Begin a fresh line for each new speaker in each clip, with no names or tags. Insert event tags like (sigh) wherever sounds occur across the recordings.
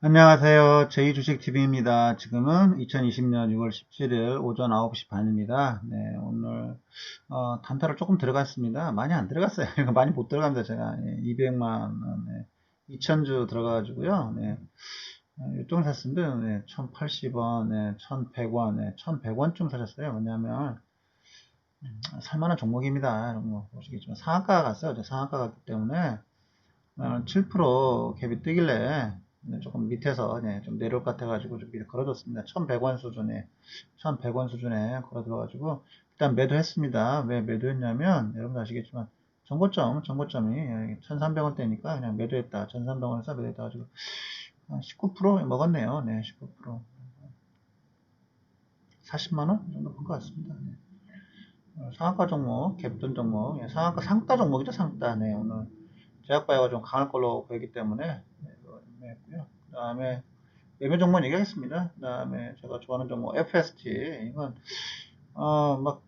안녕하세요. 제이주식TV입니다. 지금은 2020년 6월 17일 오전 9시 반입니다. 네, 오늘, 어, 단타를 조금 들어갔습니다. 많이 안 들어갔어요. (laughs) 많이 못 들어갑니다. 제가. 예, 200만 원, 네, 2000주 들어가가지고요. 네, 이쪽을 샀습니다. 네, 1080원, 네, 1100원, 네, 1100원쯤 사셨어요. 왜냐면, 음, 살만한 종목입니다. 여러분 뭐 보시겠지만 상한가가 갔어요. 상한가 갔기 때문에, 7% 갭이 뜨길래, 네, 조금 밑에서 네, 좀 내려올 것 같아가지고 좀 밑에 걸어줬습니다. 1100원 수준에 1100원 수준에 걸어 들어가지고 일단 매도했습니다. 왜 매도했냐면 여러분 아시겠지만 정고점 정고점이 1300원대니까 그냥 매도했다. 1300원에서 매도했다 가지고 19% 먹었네요. 네, 19% 40만원 정도 본 것 같습니다. 네. 어, 상한가 종목, 갭돈 종목, 예, 상한가 상따 종목이죠, 상따. 네, 오늘 제약바이오가 좀 강할 걸로 보이기 때문에 했고요. 그 다음에 매매 종목 얘기하겠습니다. 그 다음에 제가 좋아하는 종목 FST 이건 어 막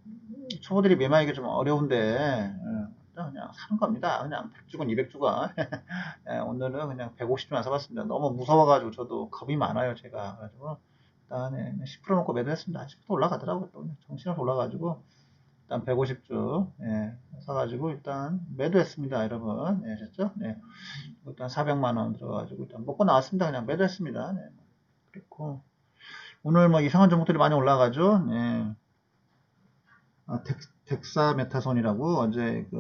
초보들이 매매하기 좀 어려운데 어, 그냥 사는 겁니다. 그냥 100주건 200주건 (laughs) 예, 오늘은 그냥 150주만 사봤습니다. 너무 무서워가지고 저도 겁이 많아요 제가 그래가지고 일단에 10% 놓고 매도했습니다. 아직부터 올라가더라고요. 또 정신없이 올라가지고 일단 150주 예, 사가지고 일단 매도했습니다 여러분 예, 아셨죠? 네. 일단 400만 원 들어가지고 일단 먹고 나왔습니다 그냥 매도했습니다 네. 그렇고 오늘 뭐 이상한 종목들이 많이 올라가죠 네. 아, 덱, 사 메타손이라고 어제 그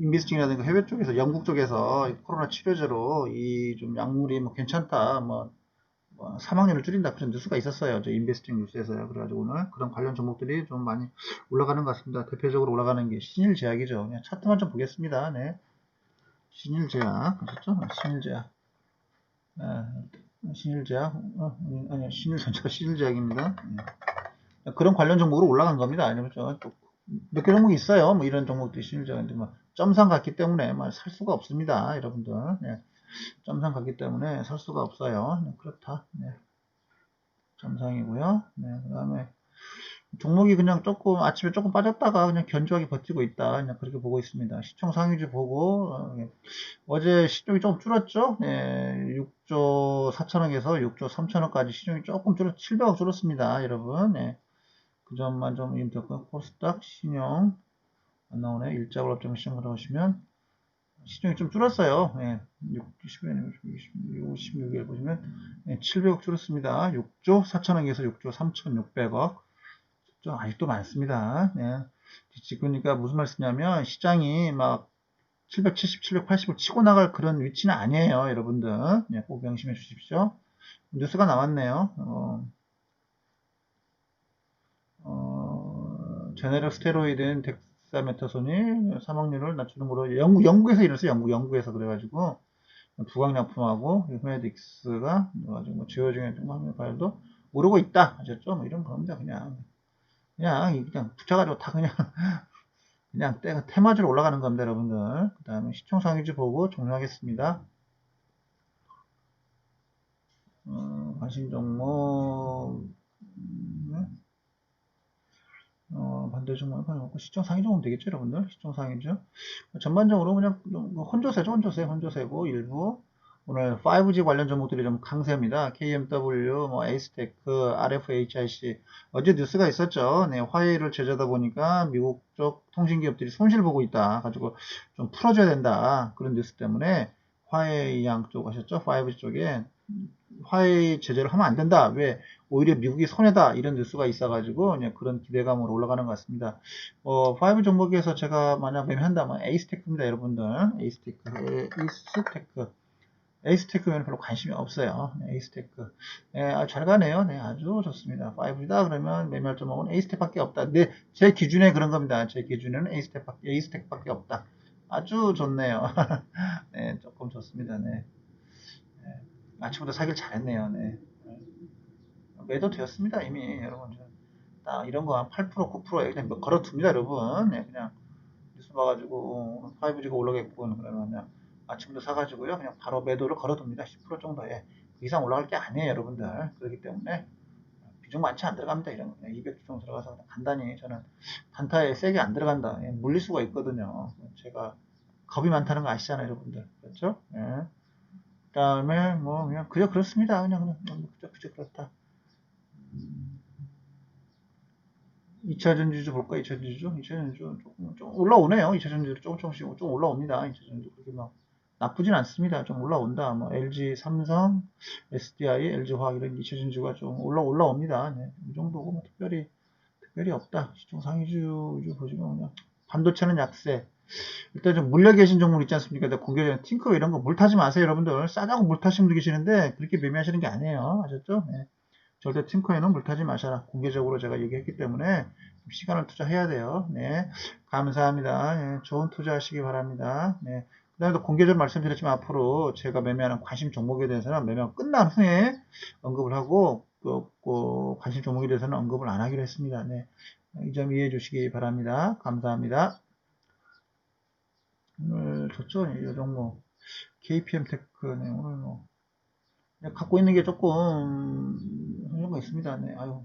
인비스팅이라든가 해외 쪽에서 영국 쪽에서 코로나 치료제로 이 좀 약물이 뭐 괜찮다 뭐 어, 사망률을 줄인다 그런 뉴스가 있었어요. 저 인베스팅 뉴스에서요. 그래가지고 오늘 그런 관련 종목들이 좀 많이 올라가는 것 같습니다. 대표적으로 올라가는 게 신일제약이죠. 그냥 차트만 좀 보겠습니다. 네. 신일제약, 아셨죠? 신일제약. 아, 신일제약, 어, 아니, 신일전자 신일제약입니다. 네. 그런 관련 종목으로 올라간 겁니다. 아니면 몇개 종목이 있어요. 뭐 이런 종목들이 신일제약인데 뭐 점상 같기 때문에 살 수가 없습니다. 여러분들. 네. 점상 갔기 때문에 살 수가 없어요. 네, 그렇다. 네. 점상이고요. 네, 그 다음에 종목이 그냥 조금 아침에 조금 빠졌다가 그냥 견조하게 버티고 있다. 그냥 그렇게 보고 있습니다. 시총 상위주 보고 어, 제 시총이 조금 줄었죠. 네, 6조 4천억에서 6조 3천억까지 시총이 조금 줄었 700억 줄었습니다. 여러분. 네. 그 점만 좀 임대권 코스닥 신용 안 나오네. 일자로 업종 시청 들어오시면 시중이 좀 줄었어요. 예, 60일, 56일 보시면 예, 700억 줄었습니다. 6조 4천억에서 6조 3,600억. 좀 아직도 많습니다. 예. 그러니까 무슨 말씀이냐면 시장이 막 770, 780을 치고 나갈 그런 위치는 아니에요. 여러분들. 예, 꼭 명심해 주십시오. 뉴스가 나왔네요. 어, 어, 제네럴 스테로이드인 덱사메타손이 사망률을 낮추는 거로 영국, 영국에서 일어났어요. 영국, 영국에서 그래가지고 부강약품하고 헤메딕스가 가지고 뭐 주요 중에 항면 발도 오르고 있다 하셨죠? 뭐 이런 겁니다. 그냥 그냥 그냥 붙여가지고 다 그냥 (laughs) 그냥 때가 테마주로 올라가는 겁니다, 여러분들. 그 다음에 시총 상위주 보고 종료하겠습니다. 어, 관심 종목 반대 종목을 파놓고 시청 상위 종목 되겠죠, 여러분들? 시청 상위죠. 전반적으로 그냥 혼조세죠, 혼조세, 혼조세고 일부 오늘 5G 관련 종목들이 좀 강세입니다. KMW, 뭐 에이스테크, RFHIC 어제 뉴스가 있었죠. 네, 화웨이를 제재하다 보니까 미국 쪽 통신기업들이 손실 보고 있다. 가지고 좀 풀어줘야 된다. 그런 뉴스 때문에 화웨이 양쪽 하셨죠? 5G 쪽에 화해 제재를 하면 안 된다. 왜? 오히려 미국이 손해다. 이런 뉴스가 있어가지고 그런 기대감으로 올라가는 것 같습니다. 어, 5 종목에서 제가 만약 매매한다면 에이스테크입니다. 여러분들. 에이스테크. 에이스테크. 에이스테크면 별로 관심이 없어요. 네, 에이스테크. 네, 아주 잘 가네요. 네, 아주 좋습니다. 5이다 그러면 매매할 종목은 에이스테크밖에 없다. 네, 제 기준에 그런 겁니다. 제 기준에는 에이스테크밖에, 에이스테크밖에 없다. 아주 좋네요. (laughs) 네, 조금 좋습니다. 네. 아침부터 사기를 잘했네요. 네. 매도 되었습니다. 이미 여러분. 딱 이런 거 한 8% 9%에 그냥 걸어둡니다. 여러분. 네, 그냥 뉴스 봐가지고 5G가 올라겠군. 그러면 그냥 아침부터 사가지고요. 그냥 바로 매도를 걸어둡니다. 10% 정도에 그 이상 올라갈 게 아니에요. 여러분들. 그렇기 때문에 비중 많지 안 들어갑니다. 이런 거. 200주 정도 들어가서 간단히 저는 단타에 세게 안 들어간다. 예, 물릴 수가 있거든요. 제가 겁이 많다는 거 아시잖아요. 여러분들. 그렇죠? 예. 다음에 뭐 그냥 그저 그렇습니다. 그냥 그냥 그저 그저 그렇다. 2차 전지주 볼까? 2차 전지주? 2차 전지주 조금, 좀 올라오네요. 2차 전지주 조금 조금씩 좀 올라옵니다. 2차 전지주 그렇게 막 나쁘진 않습니다. 좀 올라온다. 뭐 LG, 삼성, SDI, LG 화학 이런 2차 전지주가 좀 올라 올라옵니다. 네, 이 정도고 뭐 특별히 특별히 없다. 시총 상위주 주 보시면 그냥 반도체는 약세. 일단 좀 물려 계신 종목 있지 않습니까? 내가 공개 전에 팅커 이런 거 물 타지 마세요, 여러분들. 싸다고 물 타시는 분들 계시는데 그렇게 매매하시는 게 아니에요. 아셨죠? 네. 절대 팅커에는 물 타지 마셔라. 공개적으로 제가 얘기했기 때문에 시간을 투자해야 돼요. 네. 감사합니다. 네, 좋은 투자하시기 바랍니다. 네. 그 다음에 또 공개적으로 말씀드렸지만 앞으로 제가 매매하는 관심 종목에 대해서는 매매가 끝난 후에 언급을 하고 그, 그 관심 종목에 대해서는 언급을 안 하기로 했습니다. 네. 이 점 이해해 주시기 바랍니다. 감사합니다. 오늘 좋죠? 이 종목. KPM 테크, 네, 오늘 뭐. 네, 갖고 있는 게 조금, 거 있습니다. 네, 아유.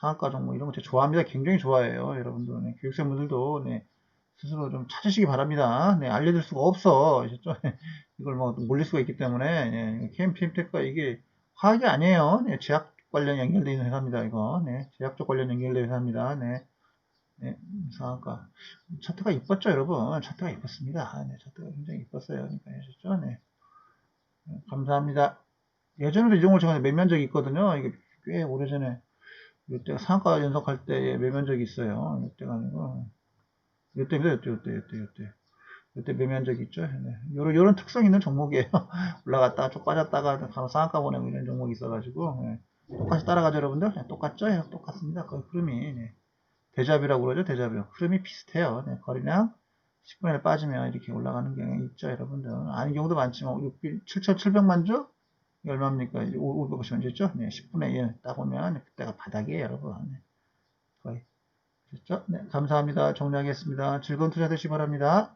상한가 종목, 이런 거 제가 좋아합니다. 굉장히 좋아해요. 여러분들. 네, 교육생 분들도, 네, 스스로 좀 찾으시기 바랍니다. 네, 알려줄 수가 없어. (laughs) 이걸 뭐 몰릴 수가 있기 때문에, 네, KPM 테크가 이게 화학이 아니에요. 네, 제약 관련 연결되어 있는 회사입니다. 이거. 네, 제약적 관련 연결된 회사입니다. 네. 네, 상한가. 차트가 이뻤죠, 여러분? 차트가 이뻤습니다. 네, 차트가 굉장히 이뻤어요. 그러니까 아셨죠? 네. 네, 감사합니다. 예전에도 이 종목 제가 매면 적이 있거든요. 이게 꽤 오래전에 이때가 상한가 연속할 때 매면 적이 있어요. 이때가 아니고 이때입니다. 이때, 이때, 이때, 이때. 이때 매면 적이 있죠. 네. 요런, 요런 특성 있는 종목이에요. (laughs) 올라갔다가 쭉 빠졌다가 바로 상한가 보내고 이런 종목이 있어가지고 네. 똑같이 따라가죠, 여러분들? 네, 똑같죠? 네, 똑같습니다. 거의 흐름이. 네. 대자뷰라고 그러죠, 대자뷰. 흐름이 비슷해요. 네, 거리량 10분의 1 빠지면 이렇게 올라가는 경향이 있죠, 여러분들. 아닌 경우도 많지만, 7,700만 주? 얼마입니까? 550만 주죠? 네, 10분의 1 따 보면 그때가 바닥이에요, 여러분. 네, 거의. 됐죠? 네, 감사합니다. 정리하겠습니다. 즐거운 투자 되시기 바랍니다.